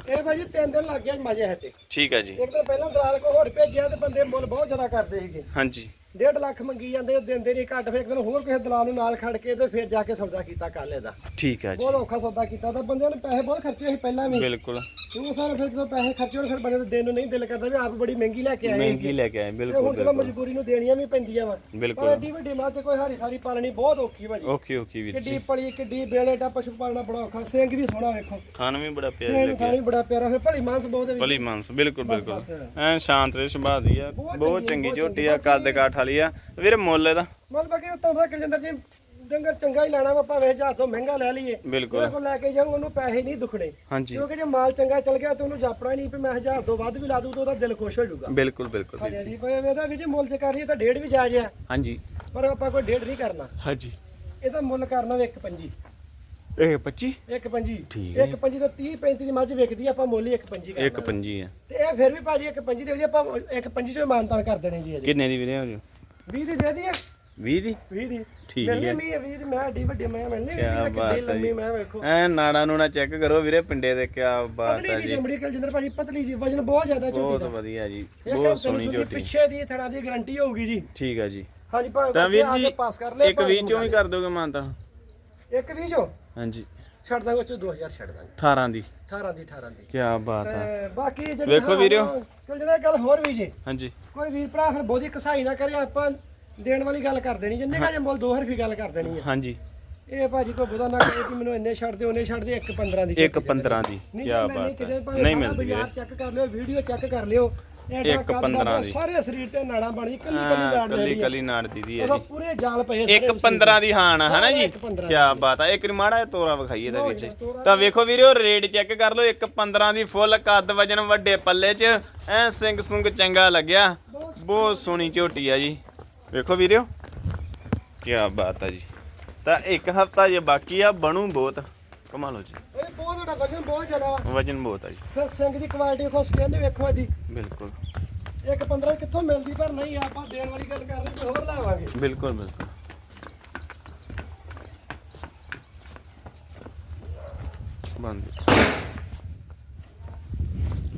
ਇਹ ਭਾਜੀ ਤਿੰਨ ਦਿਨ ਲੱਗ ਗਏ ਮੱਝ ਹੈ ਤੇ। ਠੀਕ ਹੈ ਜੀ। ਇੱਕ ਤਾਂ ਪਹਿਲਾਂ ਦਲਾਲ ਕੋ ਹੋਰ ਭੇਜਿਆ ਤੇ ਬੰਦੇ ਮੁੱਲ ਬਹੁਤ ਜ਼ਿਆਦਾ ਕਰਦੇ ਸੀਗੇ। ਹਾਂਜੀ। 1.5 ਲੱਖ ਮੰਗੀ ਜਾਂਦੇ ਉਹ ਦਿੰਦੇ ਨਹੀਂ ਘੱਟ ਫਿਰ ਇੱਕ ਦਿਨ ਹੋਰ ਕਿਸੇ ਦਲਾਲ ਨੂੰ ਨਾਲ ਖੜ ਕੇ ਤੇ ਫਿਰ ਜਾ ਕੇ ਸੌਦਾ ਕੀਤਾ ਕੱਲ ਇਹਦਾ ਠੀਕ ਹੈ ਜੀ। ਬਹੁਤ ਔਖਾ ਸੌਦਾ ਕੀਤਾ ਤਾਂ ਬੰਦਿਆਂ ਨੇ ਪੈਸੇ ਬਹੁਤ ਖਰਚੇ ਸੀ ਪਹਿਲਾਂ ਵੀ। ਬਿਲਕੁਲ। ਉਹ ਸਾਰੇ ਫਿਰ ਜਦੋਂ ਪੈਸੇ ਖਰਚੇ ਹੋਣ ਫਿਰ ਬੰਦੇ ਦੇ ਦੇਣ ਨੂੰ ਨਹੀਂ ਦਿਲ ਕਰਦਾ ਵੀ ਆਪ ਬੜੀ ਮਹਿੰਗੀ ਲੈ ਕੇ ਆਏ। ਮਹਿੰਗੀ ਲੈ ਕੇ ਆਏ ਬਿਲਕੁਲ ਹੁਣ ਬਿਲਕੁਲ ਮਜਬੂਰੀ ਨੂੰ ਦੇਣੀਆਂ ਵੀ ਪੈਂਦੀਆਂ ਵਾ। ਬਿਲਕੁਲ। ਐਡੀ ਵੱਡੀ ਮਾਂ ਤੇ ਕੋਈ ਹਾਰੀ ਸਾਰੀ ਪਾਲਣੀ ਬਹੁਤ ਔਖੀ ਭਾਜੀ ਓਕੇ ਓਕੇ ਵੀਰ ਕਿੱਡੀ ਜੀ। ਪਲੀ ਕਿੱਡੀ ਬੇਲੇਟਾ ਪਸ਼ੂ ਪਾਲਣਾ ਬੜਾ ਔਖਾ। ਸਿੰਘ ਵੀ ਸੋਹਣਾ ਵੇਖੋ। ਖਾਣ ਵੀ ਬੜਾ ਪਿਆਰਾ ਲੱਗਿਆ। ਖਾਣੀ ਬੜਾ ਪਿਆਰਾ ਫਿਰ ਭਲੀ ਮਾਂਸ ਬਹੁਤ ਹੈ। ਭਲੀ ਮਾਨਸ ਬਿਲਕੁਲ ਬਿਲਕੁਲ। ਐਨ ਸ਼ਾਂਤ ਦੇ ਸੁਭਾਅ ਦੀ ਆ। ਬਹੁਤ ਚੰਗੀ, ਝੋਟੀ। ਆ ਕੱਦ ਕਾਠ ਵਾਲੀ ਆ। ਵੀਰੇ ਮੁੱਲ ਇਹਦਾ। ਮਤਲਬ ਕਿ ਤੁਹਾਨੂੰ ਕਲਜਿੰਦਰ ਜੀ ਡੰਗਰ ਚੰਗਾ ਹੀ ਲੈਣਾ ਵਾ ਭਾਵੇਂ ਹਜ਼ਾਰ ਤੋਂ ਮਹਿੰਗਾ ਲੈ ਲਈਏ। ਬਿਲਕੁਲ। ਕੋਲ ਲੈ ਕੇ ਜਾਊ ਉਹਨੂੰ ਪੈਸੇ ਨਹੀਂ ਦੁਖਣੇ। ਹਾਂਜੀ। ਕਿਉਂਕਿ ਜੇ ਮਾਲ ਚੰਗਾ ਚੱਲ ਗਿਆ ਤੇ ਉਹਨੂੰ ਜਾਪਣਾ ਨਹੀਂ ਵੀ ਮੈਂ ਹਜ਼ਾਰ ਤੋਂ ਵੱਧ ਵੀ ਲਾ ਦੂੰ ਤਾਂ ਉਹਦਾ ਦਿਲ ਖੁਸ਼ ਹੋ ਜਾਊਗਾ। ਬਿਲਕੁਲ ਬਿਲਕੁਲ ਹਾਂਜੀ ਭਾਈ ਇਹਦਾ ਵੀ ਜੇ ਮੁੱਲ ਚ ਕਰੀਏ ਤਾਂ ਡੇਢ ਵੀ ਜਾਇਜ਼ ਆ। ਹਾਂਜੀ। ਪਰ ਆਪਾਂ ਕੋਈ ਡੇਢ ਨਹੀਂ ਕਰਨਾ। ਹਾਂਜੀ। ਇਹਦਾ ਮੁੱਲ ਕਰਨਾ ਵਾ ਇੱਕ ਪੰਜੀ। ਇਹ 25 ਇੱਕ ਪੰਜੀ। ਠੀਕ ਹੈ। ਇੱਕ ਪੰਜੀ ਤੋਂ 30 35 ਦੀ ਮੱਝ ਵਿਕਦੀ ਆ, ਆਪਾਂ ਮੁੱਲ ਹੀ ਇੱਕ ਪੰਜੀ ਕਰਨਾ। ਇੱਕ ਪੰਜੀ ਆ। ਤੇ ਇਹ ਫਿਰ ਵੀ ਭਾਜੀ ਇੱਕ ਪੰਜੀ ਦੇ ਉਹਦੀ ਆਪਾਂ ਇੱਕ ਪੰਜੀ ਚੋਂ ਮਾਨਤਾਨ ਕਰ ਦੇਣੇ ਜੀ ਇਹਦੇ ਕਿੰਨੇ ਦੀ ਵੀਰੇ ਹੋ ਜੀ 20 ਦੀ ਦੇ ਦਈਏ? 20 ਦੀ? 20 ਦੀ। ਠੀਕ ਮਿਲਣੀ ਹੈ। ਮੀ 20 ਦੀ। ਮੈਂ ਏਡੀ ਵੱਡੀ ਮੈਂ ਮਿਲਣੀ ਕਿਆ ਇਹਦੀ ਬਾਤ ਕਿੱਡੀ ਹੈ ਲੰਮੀ ਜੀ। ਮੈਂ ਵੇਖੋ। ਐ ਨਾੜਾ ਨੂਣਾ ਚੈੱਕ ਕਰੋ ਵੀਰੇ ਪਿੰਡੇ ਦੇ ਕੀ ਬਾਤ ਪਤਲੀ ਹੈ ਜੀ ਜੀ। ਚਮੜੀ ਕਲਜਿੰਦਰ ਭਾਜੀ ਪਤਲੀ ਜੀ ਵਜਨ ਬਹੁਤ ਜ਼ਿਆਦਾ ਝੋਟੀ ਬਹੁਤ ਦਾ। ਵਧੀਆ ਜੀ ਇਹ ਬਹੁਤ ਕੰਮ ਸੋਹਣੀ ਤੈਨੂੰ ਝੋਟੀ। ਪਿੱਛੇ ਦੀ ਥੜਾ ਦੀ ਗਾਰੰਟੀ ਹੋਊਗੀ ਜੀ। ਠੀਕ ਹੈ ਜੀ। ਹਾਂਜੀ ਭਾਵੇਂ ਤਾਂ ਵੀਰ ਬੱਚੇ ਆ ਜੀ ਕੇ ਪਾਸ ਕਰ ਲੈ ਇੱਕ 20 ਚੋਂ ਵੀ ਕਰ ਦੋਗੇ ਮਾਨਤਾ ਇੱਕ 20 ਚੋਂ? ਹਾਂਜੀ। ਛੱਡ ਦਾਂਗੇ ਉਹ ਚੋਂ 2000 ਛੱਡ ਦਾਂਗੇ 18 ਦੀ। 18 ਦੀ 18 ਦੀ। ਕੀ ਬਾਤ ਆ। ਤੇ ਬਾਕੀ ਜਿਹੜੀ ਵੇਖੋ ਵੀਰਿਓ। ਕਲਜਿੰਦਰ ਗੱਲ ਹੋਰ ਵੀ ਜੀ। ਹਾਂਜੀ। ਕੋਈ ਵੀਰ ਭਰਾ ਫਿਰ ਬਹੁਤੀ ਕਸਾਈ ਨਾ ਕਰੇ ਆਪਾਂ ਦੇਣ ਵਾਲੀ ਗੱਲ ਕਰ ਦੇਣੀ ਜਿੰਨੇ ਕਾ ਜੇ ਮੁੱਲ ਦੋ ਹਰਫੀ ਗੱਲ ਕਰ ਦੇਣੀ ਹੈ ਹਾਂਜੀ। ਇਹ ਭਾਜੀ ਕੋ ਬੁਦਾ ਨਾ ਕਹੇ ਕਿ ਮੈਨੂੰ ਇੰਨੇ ਛੱਡ ਦੇ ਉਹਨੇ ਛੱਡ ਦੇ 1 15 ਦੀ ਇੱਕ 15 ਦੀ ਨਹੀਂ ਕੀ ਬਾਤ ਨਹੀਂ ਕਿਤੇ ਹੈ ਭਾਵੇਂ ਨਹੀਂ ਸਾਰਾ ਮਿਲਦੀ ਵੀਰੇ। ਬਾਜ਼ਾਰ ਚੈੱਕ ਕਰ ਲਿਓ ਵੀਡੀਓ ਚੈੱਕ ਕਰ ਲਿਓ ਇੱਕ ਕੱਦ 15 ਕਾਠਾ, ਦੀ। ਸਾਰੇ ਸਰੀਰ ਤੇ ਨਾੜਾਂ ਬਣੀ ਕੱਲੀ ਕੱਲੀ ਹਾਂ, ਨਾੜ ਕੱਲੀ ਦੇ ਕੱਲੀ ਨਾੜ ਦੀ ਦੀ ਹੈ ਜੀ। ਪੂਰੇ ਜਾਲ ਪਏ ਇੱਕ 15 ਦੀ। ਹਾਨ ਆ ਹਨਾ ਜੀ? ਇੱਕ 15 ਕੀ ਬਾਤ ਆ ਇੱਕ ਵਾਰੀ ਮਾੜਾ ਤੋਰਾ ਵਿਖਾਈਏ ਇਹਦੇ ਵਿੱਚ। ਤਾਂ ਵੇਖੋ ਵੀਰੋ ਰੇਟ ਚੈੱਕ ਕਰ ਲਓ ਇੱਕ 15 ਦੀ ਫੁੱਲ ਕੱਦ ਵਜਨ ਵੱਡੇ ਪੱਲੇ 'ਚ। ਐ ਸਿੰਘ ਸੁੰਗ ਚੰਗਾ ਲੱਗਿਆ। ਬਹੁਤ ਸੋਹਣੀ ਝੋਟੀ ਆ ਜੀ। ਵੇਖੋ ਵੀਰੋ ਕੀ ਬਾਤ ਆ ਜੀ। ਤਾਂ ਇੱਕ ਹਫਤਾ ਜੇ ਬਾਕੀ ਆ ਬਣੂ ਬਹੁਤ। ਕਮਾਲ ਹੋ ਜੀ। ਇਹ ਬਹੁਤ ਵੱਡਾ ਵਜਨ ਬਹੁਤ ਜ਼ਿਆਦਾ ਵਾ। ਵਜਨ ਬਹੁਤ ਆ ਜੀ। ਫਿਰ ਸਿੰਘ ਦੀ ਕੁਆਲਿਟੀ ਵੇਖੋ ਸਕੇਲ ਵੇਖੋ ਇਹਦੀ। ਬਿਲਕੁਲ। ਇੱਕ 15 ਕਿੱਥੋਂ ਮਿਲਦੀ ਪਰ ਨਹੀਂ ਆਪਾਂ ਦੇਣ ਵਾਲੀ ਗੱਲ ਕਰ ਰਹੇ ਕੋਈ ਹੋਰ ਲਾਵਾਂਗੇ। ਬਿਲਕੁਲ ਬਿਲਕੁਲ। ਬੰਦ।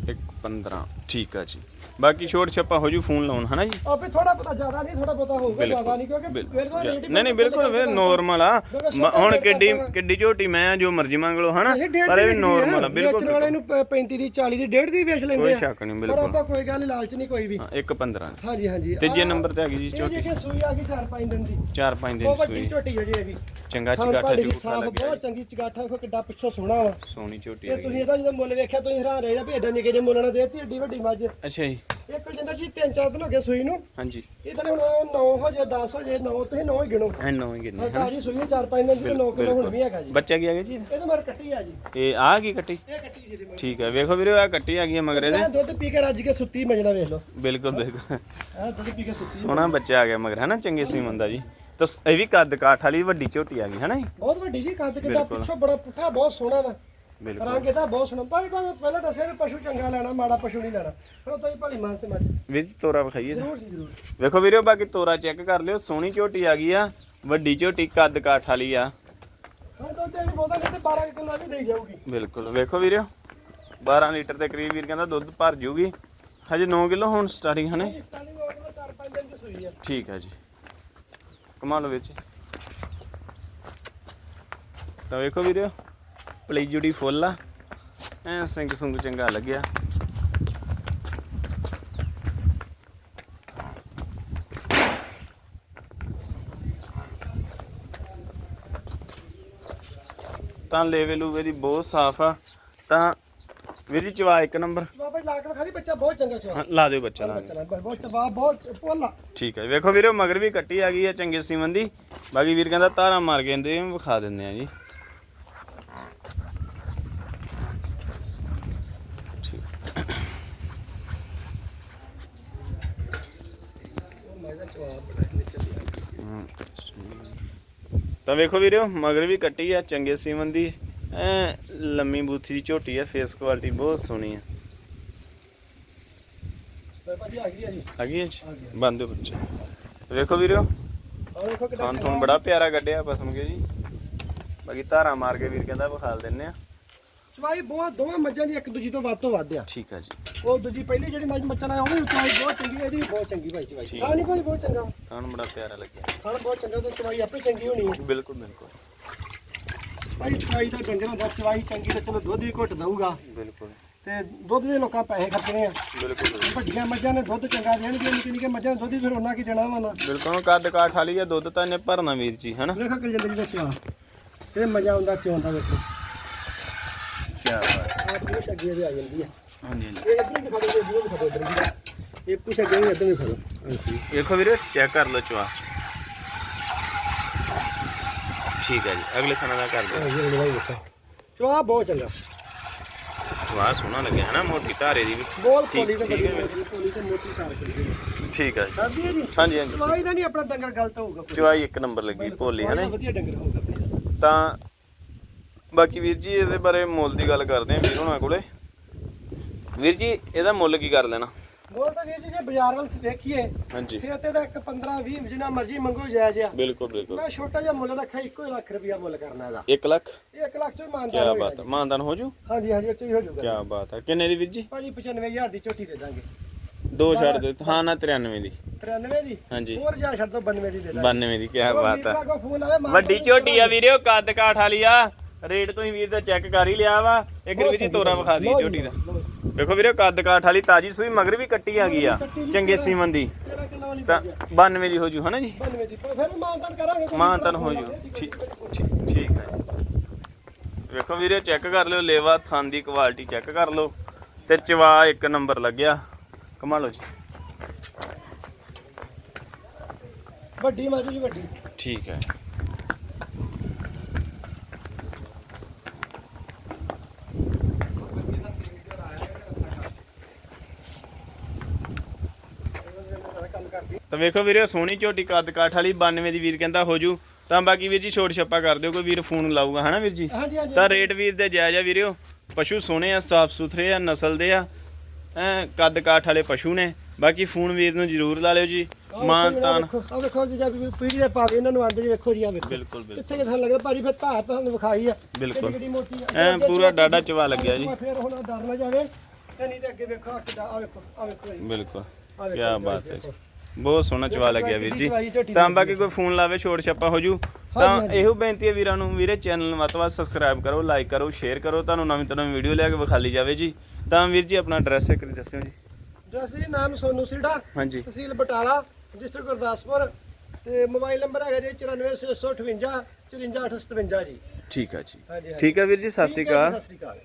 ਇੱਕ 15 ਠੀਕ ਆ ਜੀ। ਬਾਕੀ ਛੋਟ ਛੱਪਾ ਹੋ ਜੂ ਫੋਨ ਲਾਉਣ ਹਨਾ ਜੀ? ਆ ਵੀ ਥੋੜਾ ਪਤਾ ਜ਼ਿਆਦਾ ਨਹੀਂ ਥੋੜਾ ਪਤਾ ਹੋਊਗਾ ਜ਼ਿਆਦਾ ਨਹੀਂ ਕਿਉਂਕਿ ਬਿਲਕੁਲ। ਦਾ ਰੇਟ ਨਹੀਂ ਨਹੀਂ ਬਿਲਕੁਲ ਨੋਰਮਲ ਆ। ਹੁਣ ਕਿੱਡੀ ਕਿੱਡੀ ਝੋਟੀ ਮੈਂ ਆ ਜੋ ਮਰਜ਼ੀ ਮੰਗ ਲਓ ਹਨਾ? ਪਰ ਇਹ ਵੀ ਨੋਰਮਲ ਆ ਬਿਲਕੁਲ ਵੇਚਣ ਵਾਲੇ ਨੂੰ ਪ- 35 ਦੀ 40 ਦੀ 1.5 ਦੀ ਵੇਚ ਲੈਂਦੇ ਕੋਈ ਆ। ਸ਼ੱਕ ਨਹੀਂ ਪਰ ਬਿਲਕੁਲ। ਆਪਾਂ ਕੋਈ ਗੱਲ ਨੀ, ਲਾਲਚ ਨਹੀਂ ਕੋਈ ਵੀ। ਹਾਂ, ਇੱਕ 15 ਹਾਂਜੀ ਹਾਂਜੀ। ਤੀਜੇ ਨੰਬਰ ਤੇ ਆ ਗਈ ਜੀ ਇਹ ਝੋਟੀ ਜਿਹੜੀ ਸੂਈ ਆ ਗਈ 4-5 ਦਿਨ ਦੀ। 4-5 ਉਹ ਦਿਨ ਵੱਡੀ ਸੂਈ। ਝੋਟੀ ਹੈ ਜੀ ਇਹ ਵੀ। ਚੰਗਾ ਚਿਗਾਠਾ ਭਾਂਡੇ ਦੀ ਸਾਫ਼ ਲੱਗਿਆ ਬਹੁਤ ਚੰਗੀ ਚਗਾਠਾ ਵੇਖੋ ਕਿੱਡਾ ਪਿੱਛੋਂ ਸੋਹਣਾ ਵਾ। ਸੋਹਣੀ ਝੋਟੀ ਇਹ ਤੁਸੀਂ ਇਹਦਾ ਜਦੋਂ ਮੁੱਲ ਵੇਖਿਆ ਤੁਸੀਂ ਹੈਰਾਨ ਰਹੇ ਨਾ ਵੀ ਐਡਾ ਨਿੱਕੇ ਜਿਹੇ ਮੁੱਲ ਨਾਲ ਦੇਤੀ ਏਡੀ ਵੱਡੀ ਮੱਝ। ਅੱਛਾ ਜੀ। ਇਹ ਕੋਈ ਜਿੰਦਾ ਜੀ 3-4 ਦਿਨ ਹੋ ਗਏ ਸੂਈ ਨੂੰ। ਹਾਂਜੀ। ਇਹ ਤਾਂ ਹੁਣ 9 ਹੋ ਜੇ 10 ਹੋ ਜੇ 9 ਤੁਸੀਂ 9 ਹੀ ਗਿਣੋ। ਐ ਨੌਂ ਹੀ ਕਿੰਨੇ ਹਾਂ ਤਾਜੀ ਸੂਈ 4-5 ਦਿਨ ਤੇ 9 ਕਿਲੋ ਹੁਣ ਵੀ ਹੈਗਾ ਜੀ। ਬੱਚਾ ਕੀ ਆ ਗਿਆ ਜੀ? ਇਹ ਤਾਂ ਮਰ ਕੱਟੀ ਆ ਜੀ। ਇਹ ਆ ਗਈ ਕੱਟੀ? ਇਹ ਕੱਟੀ ਜੀ ਦੀ ਠੀਕ ਹੈ ਵੇਖੋ ਵੀਰੇ ਆ ਕੱਟੀ ਆ ਗਈ ਆ ਮਗਰੇ ਦੇ ਇਹ ਦੁੱਧ ਪੀ ਕੇ ਰੱਜ ਕੇ ਸੁੱਤੀ ਮਜਣਾ ਵੇਖ ਲਓ। ਬਿਲਕੁਲ ਬਿਲਕੁਲ। ਇਹ ਦੁੱਧ ਪੀ ਕੇ ਸੁੱਤੀ। ਸੋਹਣਾ ਬੱਚਾ ਆ ਗਿਆ ਮਗਰ ਹਨਾ? ਚੰਗੇ ਸੀਮਨ ਦਾ ਜੀ। ਤਾਂ ਇਹ ਵੀ ਕੱਦ ਕਾਠ ਵਾਲੀ ਵੱਡੀ ਝੋਟੀ ਆ ਗਈ ਹਨਾ ਜੀ? ਬਹੁਤ ਵੱਡੀ ਜੀ ਕੱਦ ਕਿੱਦਾਂ। ਪਿੱਛੋਂ ਬੜਾ ਪੁੱਠਾ ਬਹੁਤ ਸੋਹਣਾ ਵਾ। ਰੰਗ ਇਹਦਾ ਬਹੁਤ ਸੋਹਣਾ। ਪਰ ਤੁਹਾਨੂੰ ਪਹਿਲਾਂ ਦੱਸਿਆ ਵੀ ਪਸ਼ੂ ਚੰਗਾ ਲੈਣਾ ਮਾੜਾ ਪਸ਼ੂ ਨਹੀਂ ਲੈਣਾ। ਫਿਰ ਉਹ ਤੋਂ ਹੀ ਭਲੀ ਮਾਨ ਸੇ ਮੱਝ ਵੀਰ ਜੀ ਤੋਰਾ ਵਿਖਾਈਏ। ਜੀ। ਜ਼ਰੂਰ ਜੀ ਜ਼ਰੂਰ। ਵੇਖੋ ਵੀਰੇ ਬਾਕੀ ਤੋਰਾ ਚੈੱਕ ਕਰ ਲਿਓ। ਸੋਹਣੀ ਝੋਟੀ ਆ ਗਈ ਆ ਵੱਡੀ ਝੋਟੀ ਕੱਦ ਕਾਠ ਵਾਲੀ ਆ। ਹਾਂ ਤਾਂ ਤੇ ਵੀ ਬੋਲਦਾ ਨਹੀਂ ਤੇ 12 ਕਿਲੋ ਵੀ ਦੇਈ ਜਾਊਗੀ। ਬਿਲਕੁਲ। ਵੇਖੋ ਵੀਰੇ 12 ਲੀਟਰ ਦੇ ਕਰੀਬ ਵੀਰ ਕਹਿੰਦਾ ਦੁੱਧ ਭਰ ਜੂਗੀ। ਹਜੇ 9 ਕਿਲੋ ਹੁਣ ਸਟਾਰਟਿੰਗ ਹਨੇ ਸਟਾਰਟਿੰਗ ਹੋ ਗਈ 4-5 ਦਿਨ ਦੀ ਸੂਈ ਆ। ਠੀਕ ਹੈ ਜੀ। ਕਮਾਲ ਵਿੱਚ। ਤਾਂ ਵੇਖੋ ਵੀਰੇ ਪਲੀ ਜੁੜੀ ਫੁੱਲ ਆ। ਐ ਸਿੰਘ ਸੁੰਗ ਚੰਗਾ ਲੱਗਿਆ। ਤਾਂ ਲੈਵਲ ਲੂਵੇ ਦੀ ਬਹੁਤ ਸਾਫ਼ ਆ। ਤਾਂ ਵੀਰ ਜੀ ਚਵਾ ਇੱਕ ਨੰਬਰ। ਬਾਬਾ ਲਾ ਕੇ ਵਿਖਾ ਦੀ ਬੱਚਾ ਬਹੁਤ ਚੰਗਾ ਹਾਂ, ਲਾ ਦਿਓ ਬੱਚਾ ਲਾ ਦਿਓ। ਬੱਚਾ ਲਾ ਬਹੁਤ ਚਵਾ ਬਹੁਤ ਪੋਲਾ ਠੀਕ ਹੈ ਵੇਖੋ ਵੀਰੋ ਮਗਰ ਵੀ ਕੱਟੀ ਆ ਗਈ ਹੈ ਚੰਗੇ ਸੀਮਨ ਦੀ। ਬਾਕੀ ਵੀਰ ਕਹਿੰਦਾ ਤਾਰਾ ਮਾਰ ਕੇ ਇਹਦੇ ਵਿਖਾ ਦਿੰਦੇ ਆ ਜੀ ਮੈਂ ਤਾਂ ਚਵਾ ਬੜਾ ਨਿਚੇ ਹਮ। ਤਾਂ ਵੇਖੋ ਵੀਰੋ ਮਗਰ ਵੀ ਕੱਟੀ ਆ ਚੰਗੇ ਸੀਮਨ ਦੀ। ਐ ਲੰਮੀ ਬੂਥੀ ਦੀ ਝੋਟੀ ਆ ਫੇਸ ਕੁਆਲਿਟੀ ਬਹੁਤ ਸੋਹਣੀ ਆ। ਬਾਬਾ ਜੀ। ਆ ਗਈ ਆ ਜੀ? ਆ ਗਈ ਅੱਜ ਬੰਦੇ ਬੱਚੇ ਵੇਖੋ ਵੀਰੋ ਆਹ ਵੇਖੋ ਕਿੱਡਾ ਖਾਨ ਤੁਹਾਨੂੰ ਬੜਾ ਪਿਆਰਾ ਕੱਢਿਆ ਪਸਮ ਕੇ ਜੀ। ਬਾਕੀ ਧਾਰਾ ਮਾਰ ਕੇ ਵੀਰ ਕਹਿੰਦਾ ਵਿਖਾਲ ਦਿੰਨੇ ਆ। ਚਵਾਈ ਬਹੁਤ ਦੋਵਾਂ ਮੱਝਾਂ ਦੀ ਇੱਕ ਦੂਜੀ ਤੋਂ ਵੱਧ ਤੋਂ ਵੱਧ ਆ। ਠੀਕ ਆ ਜੀ। ਉਹ ਦੂਜੀ ਪਹਿਲੀ ਜਿਹੜੀ ਮੱਝ ਮੱਚਾ ਲਾਇਆ ਉਹ ਵੀ ਚਵਾਈ ਬਹੁਤ ਚੰਗੀ ਇਹਦੀ ਵੀ ਬਹੁਤ ਚੰਗੀ ਭਾਈ ਚਵਾਈ। ਠੀਕ। ਹਾਂ ਨਹੀਂ ਭਾਈ ਬਹੁਤ ਚੰਗਾ। ਤੁਹਾਨੂੰ ਬੜਾ ਪਿਆਰਾ ਲੱਗਿਆ। ਖਾਣ ਬਹੁਤ ਚੰਗਾ ਤੇ ਚਵਾਈ ਆਪੇ ਚੰਗੀ ਹੋਣੀ ਹੈ ਬਿਲਕੁਲ ਬਿਲਕੁਲ। ਭਾਈ ਚਵਾਈ ਦਾ ਡੰਗਰ ਹੁੰਦਾ ਚਵਾਈ ਚੰਗੀ ਤੇ ਚਲੋ ਦੁੱਧ ਵੀ ਘੁੱਟ ਦਊਗਾ। ਬਿਲਕੁਲ। ਤੇ ਦੁੱਧ ਦੇ ਲੋਕਾਂ ਪੈਸੇ ਖਰਚਣੇ ਆ। ਬਿਲਕੁਲ ਵੱਡੀਆਂ ਮੱਝਾਂ ਨੇ ਦੁੱਧ ਚੰਗਾ ਦੇਣਗੀਆਂ ਨਿੱਕੇ ਨਿੱਕੇ ਮੱਝਾਂ ਨੇ ਦੁੱਧ ਹੀ ਫਿਰ ਉਹਨਾਂ ਕੀ ਦੇਣਾ ਵਾ ਨਾ। ਬਿਲਕੁਲ ਕੱਦ ਕਾਠ ਵਾਲੀ ਆ ਦੁੱਧ ਤਾਂ ਇਹਨੇ ਭਰਨਾ ਵੀਰ ਜੀ ਹਨਾ? ਵੇਖੋ ਕਿ ਜਿੰਦਗੀ ਦਾ ਚਵਾ ਇਹ ਮਜ਼ਾ ਆਉਂਦਾ ਚੋਂ ਦਾ ਵੇਖੋ। ਬਾਤ ਆ ਪੂਛ ਅੱਗੇ ਦੇ ਆ ਜਾਂਦੀ ਆ ਹਾਂਜੀ ਹਾਂਜੀ। ਇਹ ਇੱਧਰ ਦਿਖਾ ਦਿਓ ਇਹ ਦਿਖਾ ਦਿਓ ਇੱਧਰ ਵੀ। ਇਹ ਪੂਛ ਅੱਗੇ ਵੀ ਇੱਧਰ ਵੀ ਖੜੋ ਹਾਂਜੀ। ਵੇਖੋ ਵੀਰੇ ਚੈੱਕ ਕਰ ਲਓ ਚਵਾ ਠੀਕ ਹੈ ਜੀ ਅਗਲੇ ਖਾਣਾ ਦਾ ਕਰ ਦਿਓ। ਚਵਾ ਬਹੁਤ ਚੰਗਾ। ਚਵਾ ਸੋਹਣਾ ਲੱਗਿਆ ਹੈ ਨਾ? ਮੋਟੀ ਧਾਰੇ ਦੀ ਵੀ। ਬਹੁਤ ਪੋਲੀ ਤੇ ਪੋਲੀ ਤੇ ਮੋਟੀ ਠੀਕ ਹੈ ਜੀ। ਹਾਂਜੀ ਹਾਂਜੀ ਚਵਾਈ ਦਾ ਨਹੀਂ ਆਪਣਾ ਡੰਗਰ ਗਲਤ ਹੋਊਗਾ। ਚਵਾਈ ਇੱਕ ਨੰਬਰ ਲੱਗੀ ਭੋਲੀ ਹੈ ਨਾ ਵਧੀਆ ਡੰਗਰ ਹੋਊਗਾ ਆਪਣੇ। ਤਾਂ ਬਾਕੀ ਵੀਰ ਜੀ ਇਹਦੇ ਬਾਰੇ ਮੁੱਲ ਦੀ ਗੱਲ ਕਰਦੇ ਹਾਂ ਵੀਰ ਹੋਣਾ ਕੋਲੇ। ਵੀਰ ਜੀ ਇਹਦਾ ਮੁੱਲ ਕੀ ਕਰ ਲੈਣਾ? ਬੋਲ ਤਾਂ ਵੀਰ ਜੀ ਜੇ ਬਾਜ਼ਾਰ ਵੱਲ ਵੇਖੀਏ ਹਾਂਜੀ। ਫਿਰ ਤੇ ਦਾ ਇੱਕ 15 20 ਜਿੰਨਾ ਮਰਜ਼ੀ ਮੰਗੋ ਜਾਇਜ਼ ਆ। ਬਿਲਕੁਲ ਬਿਲਕੁਲ। ਮੈਂ ਛੋਟਾ ਜਿਹਾ ਮੁੱਲ ਰੱਖਿਆ ਇੱਕੋ ਹੀ ਲੱਖ ਰੁਪਇਆ ਮੁੱਲ ਕਰਨਾ ਇਹਦਾ। 1 ਲੱਖ? 1 ਲੱਖ ਚ ਕੀ ਮਾਨਦਾਰ ਹੋਏਗਾ ਬਾਤ ਹੈ ਮਾਨਦਾਨ ਹੋ ਜੂ? ਹਾਂਜੀ ਹਾਂਜੀ ਉਹ ਚ ਹੀ ਹੋ ਜਾਊਗਾ ਕੀ ਬਾਤ ਹੈ। ਕਿੰਨੇ ਦੀ ਵੀਰ ਜੀ? ਭਾਜੀ 95000 ਦੀ ਝੋਟੀ ਦੇ ਦਾਂਗੇ। ਦੋ ਛੱਡ ਦਿਓ। ਹਾਂ ਨਾ 93 ਦੀ। 93 ਦੀ? ਹਾਂਜੀ। ਹੋਰ ਜਾ ਛੱਡ ਦੋ 92 ਦੀ ਦੇ ਦਾਂਗੇ। 92 ਦੀ ਕੀ ਬਾਤ ਹੈ। ਕੋ ਵੱਡੀ ਝੋਟੀ ਆ ਵੀਰਿਓ ਕੱਦ ਕਾਠ ਵਾਲੀ ਆ। ਰੇਟ ਤੁਸੀਂ ਵੀਰ ਦਾ ਚੈੱਕ ਕਰ ਹੀ ਲਿਆ ਵਾ ਇੱਕ ਵਾਰੀ ਜੀ ਤੋਰਾ ਵਿਖਾ ਦੀ। ਝੋਟੀ ਦਾ ਵੇਖੋ ਵੀਰੇ ਕੱਦ ਕਾਠ ਵਾਲੀ ਤਾਜੀ ਸੂਈ ਮਗਰ ਵੀ ਕੱਟੀ ਆ ਗਈ ਆ ਚੰਗੇ ਸੀਮਨ ਦੀ। ਤਾਂ 92 ਦੀ ਹੋ ਜੂ ਹਨਾ ਜੀ? 92 ਦੀ। ਫਿਰ ਮਾਨਤਨ ਕਰਾਂਗੇ ਕੋਈ ਮਾਂ ਤਨ ਹੋ ਜੂ। ਠੀਕ ਠੀਕ ਹੈ ਵੇਖੋ ਵੀਰੇ ਚੈੱਕ ਕਰ ਲਿਓ ਲੇਵਾ ਥਣ ਦੀ ਕੁਆਲਿਟੀ ਚੈੱਕ ਕਰ ਲਓ। ਤੇ ਚਵਾ ਇੱਕ ਨੰਬਰ ਲੱਗਿਆ। ਕਮਾ ਲਓ ਜੀ। ਵੱਡੀ ਮੱਝ ਜੀ ਵੱਡੀ। ਠੀਕ ਹੈ। ਤਾਂ ਵੇਖੋ ਵੀਰੇ ਸੋਹਣੀ ਝੋਟੀ ਕੱਦ ਕਾਠ ਵਾਲੀ 92 ਦੀ ਵੀਰ ਕਹਿੰਦਾ ਹੋ ਜੂ। ਤਾਂ ਬਾਕੀ ਵੀਰ ਜੀ ਛੋਟ ਛੱਪਾ ਕਰ ਦਿਓ ਕੋਈ ਵੀਰ ਫੋਨ ਲਾਊਗਾ ਹਨਾ ਵੀਰ ਜੀ? ਤਾਂ ਰੇਟ ਵੀਰ ਦੇ ਜਾਇਜ਼ ਆ ਵੀਰਿਓ ਪਸ਼ੂ ਸੋਹਣੇ ਆ ਸਾਫ਼ ਸੁਥਰੇ ਆ ਨਸਲ ਦੇ ਆ। ਐ ਕੱਦ ਕਾਠ ਵਾਲੇ ਪਸ਼ੂ ਨੇ। ਬਾਕੀ ਫੋਨ ਵੀਰ ਨੂੰ ਜ਼ਰੂਰ ਲਾ ਲਿਓ ਜੀ। ਮਾਨ ਤਾਨ। ਆ ਵੇਖੋ ਜੀ ਜਦ ਪੀੜੀ ਦੇ ਭਾਵੇਂ ਇਹਨਾਂ ਨੂੰ ਆਂਦੇ ਜੀ ਵੇਖੋ ਜੀ ਆ ਵੇਖੋ। ਬਿਲਕੁਲ ਬਿਲਕੁਲ। ਕਿੱਥੇ ਕਿਥਾਂ ਲੱਗਦਾ ਭਾਜੀ ਫਿਰ ਧਾਰ ਤੁਹਾਨੂੰ ਵਿਖਾਈ ਆ। ਬਿਲਕੁਲ। ਕਿੱਡੀ ਮੋਟੀ ਆ। ਐ ਪੂਰਾ ਡਾਡਾ ਚਵਾ ਲੱਗਿਆ ਜੀ। ਫਿਰ ਹੁਣ ਡਰ ਨਾ ਜਾਵੇ ਤੇ ਨਹੀਂ ਤੇ ਅੱਗੇ ਵੇਖੋ ਆ ਕਿੱਡਾ ਆ ਵੇਖੋ ਆ ਵੇਖੋ ਜੀ। ਬਿਲਕੁਲ। ਕੀ ਬਾਤ ਹੈ ਬਹੁਤ ਸੋਹਣਾ ਚਵਾ ਲੱਗਿਆ ਵੀਰ ਜੀ। ਤਾਂ ਬਾਕੀ ਕੋਈ ਫੋਨ ਲਾਵੇ ਛੋਟ ਛੱਪਾ ਹੋ ਜੂ। ਤਾਂ ਇਹੋ ਬੇਨਤੀ ਹੈ ਵੀਰਾਂ ਨੂੰ ਵੀਰੇ ਚੈਨਲ ਨੂੰ ਵੱਧ ਸਬਸਕ੍ਰਾਈਬ ਕਰੋ ਲਾਈਕ ਕਰੋ ਸ਼ੇਅਰ ਕਰੋ ਤੁਹਾਨੂੰ ਨਵੀਂ ਤੋਂ ਨਵੀਂ ਵੀਡੀਓ ਲੈ ਕੇ ਵਿਖਾਲੀ ਜਾਵੇ ਜੀ। ਤਾਂ ਵੀਰ ਜੀ ਆਪਣਾ ਐਡਰੈਸ ਇੱਕ ਵਾਰੀ ਦੱਸਿਓ ਜੀ। ਜੀ ਨਾਮ ਸੋਨੂ ਸਿਡਾ। ਹਾਂਜੀ। ਤਹਿਸੀਲ ਬਟਾਲਾ ਡਿਸਟ੍ਰਿਕਟ ਗੁਰਦਾਸਪੁਰ। ਤੇ ਮੋਬਾਈਲ ਨੰਬਰ ਹੈਗਾ ਜੀ 94658 54857 ਜੀ। ਠੀਕ ਹੈ ਜੀ। ਠੀਕ ਹੈ ਵੀਰ ਜੀ ਸ਼੍ਰੀ ਅਕਾਲ। ਸਤਿ ਸ਼੍ਰੀ ਅਕਾਲ।